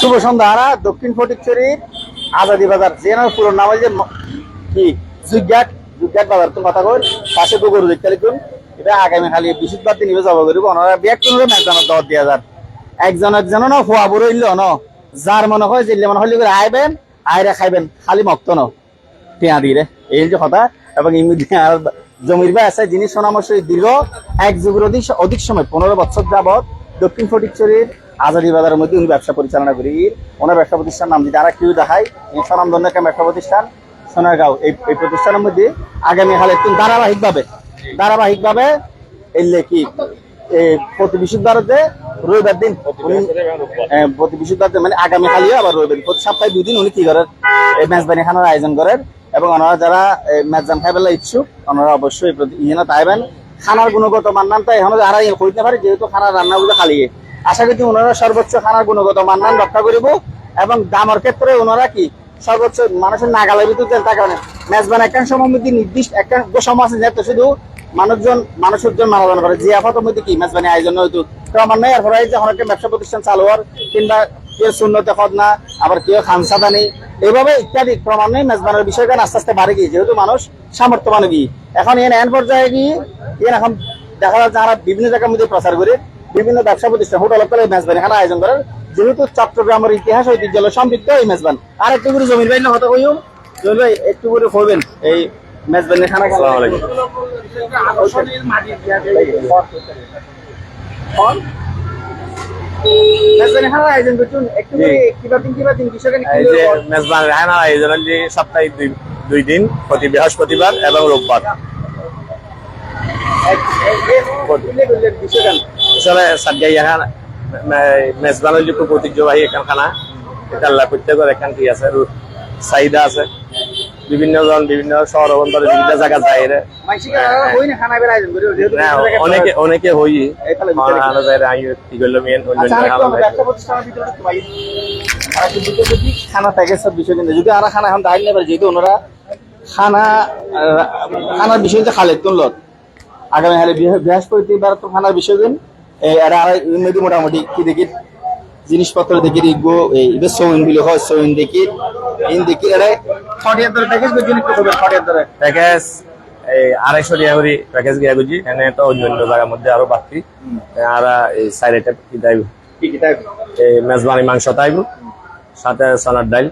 শুভ সন্ধ্যা দক্ষিণ ফটিকছড়ি আজাদি বাজার, জেনার পুরো নাম ম- কি? জুগ্যাট জুগ্যাট বাজার তো কথা কই? পাশে তো গরু দেখতে লিখুন এটা আগামী খালি বৃহস্পতিবার দিন যাব করিব। ওনারা ব্যাগ কিনলো একজনের দশ দিয়ে হাজার একজন একজন ন, খোয়া বড় ন। যার মনে হয় জিল্লে মনে করে আইবেন, আইরে খাইবেন। খালি মক্ত ন। টিয়া দিয়ে এই যে কথা। এবং ইমিডিয়েট আর জমির বা আছে, যিনি সোনামশাই দীর্ঘ এক যুগের অধিক অধিক সময়, পনেরো বছর যাবৎ দক্ষিণ ফটিকচুরির আজাদি বাজারের মধ্যে উনি ব্যবসা পরিচালনা করি। ওনার ব্যবসা প্রতিষ্ঠান নাম যদি আর কেউ দেখায় স্বনামধন্য একটা ব্যবসা প্রতিষ্ঠান সোনারগাঁও। এই এই প্রতিষ্ঠানের মধ্যে আগামী হালে ধারাবাহিকভাবে ধারাবাহিকভাবে এলে কি এই প্রতি বৃহস্পতিবারতে রবিবার দিন প্রতি বৃহস্পতিবার মানে আগামী কালিও আবার রবিবার প্রতি সপ্তাহে দুই দিন উনি কি করেন এই মেজবানি খানার আয়োজন করেন এবং ওনারা যারা মেজান খাইবেলা ইচ্ছুক ওনারা অবশ্যই ইয়ে তাইবেন। খানার গুণগত মান নাম তাই এখন আর কইতে পারে যেহেতু খানার রান্নাগুলো খালিয়ে আশা করি ওনারা সর্বোচ্চ খানার গুণগত মান রক্ষা করিব এবং দামের ক্ষেত্রে ওনারা কি সর্বোচ্চ মানুষের নাগালের ভিতরে তার কারণে মেজবান একটা সময় মধ্যে নির্দিষ্ট একটা গোসম আছে, যেহেতু শুধু মানুষজন, মানুষের জন্য মানবন করে। যে আপাতত মধ্যে কি মেজবানি আয়োজন হয়তো ক্রমান্বয়ে, এর পরে যে অনেকে ব্যবসা প্রতিষ্ঠান চালু হওয়ার, কিংবা কেউ শূন্যতে খদনা, আবার কেউ খানসাদানি এইভাবে ইত্যাদি ক্রমান্বয়ে মেজবানের বিষয়টা আস্তে আস্তে বাড়ে গিয়ে, যেহেতু মানুষ সামর্থ্যবান গিয়ে। এখন এন এন পর্যায়ে গিয়ে এন এখন দেখা যাচ্ছে যারা বিভিন্ন জায়গার মধ্যে প্রচার করে বিভিন্ন ব্যবসা প্রতিষ্ঠান হোটেল করে মেজবানি খানা আয়োজন করেন যেহেতু চট্টগ্রামের ইতিহাস ঐতিহ্য সমৃদ্ধ এই মেজবান আর একটু করে জমির ভাই না হতে কইও জমির ভাই একটু করে হইবেন এই মেজবানি খানা আসসালামু আলাইকুম। মেজবানি খানা আয়োজন করছুন একটু করে কিবা দিন কিবা দিন কিসের এই যে মেজবান রেহানা আয়োজন যে সপ্তাহে দুই দুই দিন প্রতি বৃহস্পতিবার এবং রোববার আসলে সাতগাই এখান মেজবান হইলে খুব ঐতিহ্যবাহী এখান খানা এটা আল্লাহ প্রত্যেকের এখান কি আছে চাহিদা আছে। বিভিন্ন জন বিভিন্ন শহর অঞ্চলে বিভিন্ন জায়গা যায়। না, অনেকে অনেকে হই কি? যায় আই কি করল মেন আচ্ছা, খানা খানা থাকে সব বিষয় কিন্তু যদি আর খানা এখন দাঁড়িয়ে নেবে যেহেতু ওনারা খানা খানার বিষয় যে খালে তুলল আগামী হালে বৃহ- বৃহস্পতিবার তো খানার বিষয় দিন এরা আর এমনি মোটামুটি কি দেখি জিনিসপত্র দেখি দেখব এই সৌন বিলে হয় সৌন দেখি ইন দেখি এরা ছটিয়ার ধরে প্যাকেজ এই আড়াইশো টাকা করে প্যাকেজ গিয়া গুজি এনে তো অন্য অন্য জায়গার মধ্যে আরও বাড়তি আর এই সাইড আইটেম কি টাইপ এই মেজবানি মাংস তাইব সাথে সালাদ ডাইল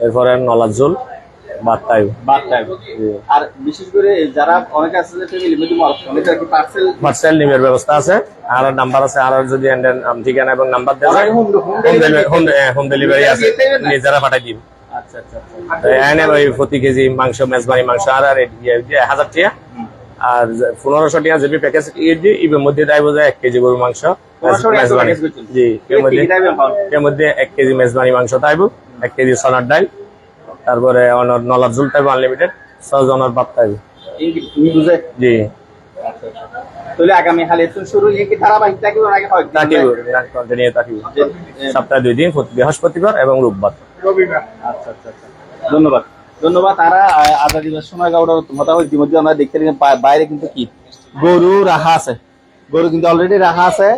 এরপরে নলার ঝোল ভাত তাইব বাদ টাইপ আর বিশেষ করে যারা অনেকে আছে যে ফ্যামিলি মিডিয়াম অনেকে কি পার্সেল পার্সেল নিমের ব্যবস্থা আছে। আর নাম্বার আছে আর যদি ঠিকানা এবং নাম্বার দেওয়া যায় home- home delivery- home delivery আছে। নিজেরা পাঠাই দিব আচ্ছা আচ্ছা আচ্ছা। ওই প্রতি কেজি মাংস মেজবানি মাংস আর হাজার টিয়া। আর পনেরোশো টিয়া যদি প্যাকেজ দিয়ে মধ্যে তাই বোঝায় এক কেজি গরুর মাংস। 1500 মেজবানি। জি এর মধ্যে এক কেজি মেজবানি মাংস তাইব এক কেজি সোনার ডাল। তারপরে অনর নলার ঝুল তাইব আনলিমিটেড ছজনের ভাত তাইব তুমি বুঝে? জি। তাহলে আগামী হালে তো শুরু কি ধারাবাহিক থাকিব নাকি হয়? তাকিব কন্টিনিউ তাকিব যে- যে- সপ্তাহে দুই দিন প্রতি বৃহস্পতিবার এবং রোববার। রবিবার। আচ্ছা আচ্ছা আচ্ছা। ধন্যবাদ। ধন্যবাদ। তারা আজাদি সময় গাউডার মোটামুটি ইতিমধ্যে আমরা দেখতে বাইরে কিন্তু কি? গরু রাখা আছে। গরু কিন্তু অলরেডি রাখা আছে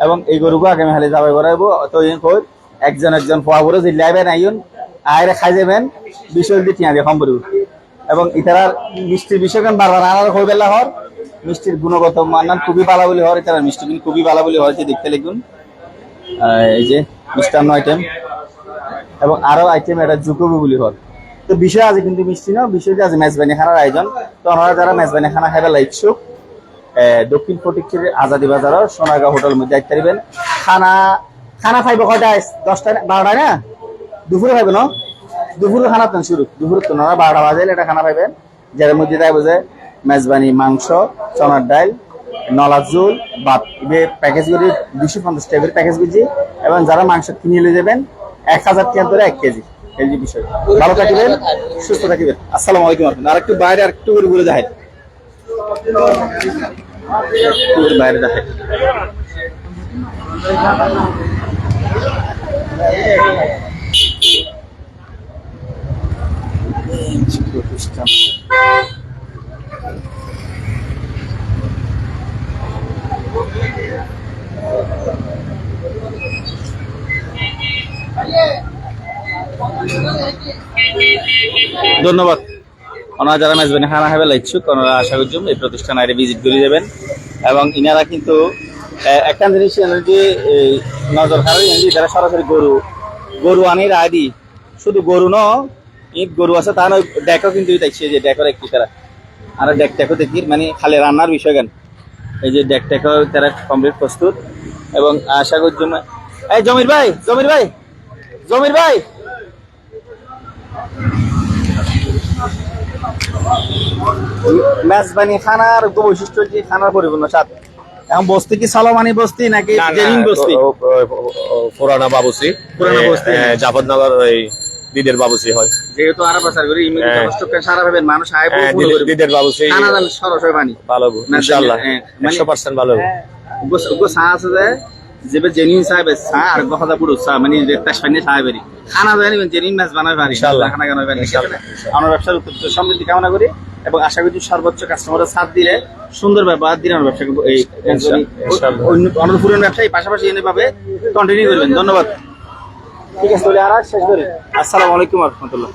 এবং এই গরুকে আগামী হালে যাবে করাইব তো একজন একজন পোয়া বড় যে লাইবেন আইন আয়রে খাই যাবেন, বিষয় দিয়ে টিয়া দিয়ে পড়ব এবং ইতারার মিষ্টির বিষয় কেন বারবার আনার হয়ে বেলা হর? মিষ্টির গুণগত মান খুবই ভালো বলে হর, ইতারার মিষ্টি কিন্তু খুবই ভালো বলে হয় যে দেখতে লিখুন। এই যে মিষ্টান্ন আইটেম। এবং আরও আইটেম এটা জুকবি বলি হল তো বিষয় আছে কিন্তু মিষ্টি না বিষয়টা আছে মেজবানি খানার আয়োজন। তো আমরা যারা মেজবানি খানা খাইবার ইচ্ছুক দক্ষিণ ফটিকচির আজাদি বাজার সোনারগাঁও হোটেল মধ্যে আইতে পারবেন। খানা খানা খাইব কয়টায়? দশটায় না- বারোটায় না? দুপুরে খাইবে না? দুপুরে খানা তো শুরু। দুপুরে তো না বারোটা বাজাইলে এটা খানা পাইবেন যার মধ্যে তাই বোঝে মেজবানি, মাংস, চনার ডাল নলা জোল ভাত। ইবে প্যাকেজ করে দুশো পঞ্চাশ টাকা প্যাকেজ বুঝি এবং যারা মাংস কিনে নিয়ে যাবেন, এক হাজার টাকা ধরে এক কেজি। এই যে বিষয়। ভালো থাকিবেন, সুস্থ থাকিবেন। আসসালামু আলাইকুম আপনার আর একটু বাইরে আর একটু করে ঘুরে করে বাইরে ধন্যবাদ। ওনারা যারা মেজবানি খানা খাবে ইচ্ছুক ওনারা আশা করছি এই প্রতিষ্ঠান আইরে ভিজিট করে যাবেন। এবং ইনারা কিন্তু একটা জিনিস যে নজর যে যারা সরাসরি গরু গরু আনির আদি শুধু গরু ন ঈদ গরু আছে, তা নয় ডেকও কিন্তু দেখছি যে ডেকর একটি তারা। আর ডেক টেকও দেখি মানে খালি রান্নার বিষয় গান এই যে ডেক টেকও তারা কমপ্লিট প্রস্তুত। এবং আশা করছি, এই জমির ভাই জমির ভাই জমির ভাই। মেজবানি খানার বৈশিষ্ট্য যে খানার পরিপূর্ণ স্বাদ এখন বস্তি কি সালমানি বস্তি নাকি জেরিন বস্তি পুরানা বাবুসি পুরানা বস্তি। জাফরনগর ওই দিদের বাবুসি হয় যেহেতু করি হ্যাঁ। সারা মানুষ আয় হ্যাঁ, পুরো দিদের- দিদের বাবুসি খানা দাল পানি ভালো ইনশাআল্লাহ হ্যাঁ, মানে- একশো পার্সেন্ট ভালো হব। গো- গো যেবে জেনুইন চা বে চা আর গো কথা পুরো চা মানে খানা জানি জেনুইন মাছ বানাই পারি ইনশাআল্লাহ। খানা কেন পারি ইনশাআল্লাহ। আমার ব্যবসার উত্তর সমৃদ্ধি কামনা করি এবং আশা করছি সর্বোচ্চ কাস্টমারের সাথ দিলে সুন্দর ব্যবহার আমার ব্যবসা কিন্তু এই পুরনো ব্যবসায়ী পাশাপাশি এনে পাবে কন্টিনিউ করবেন। ধন্যবাদ। ঠিক আছে তাহলে আর আর শেষ করি। আসসালামু আলাইকুম রহমতুল্লাহ।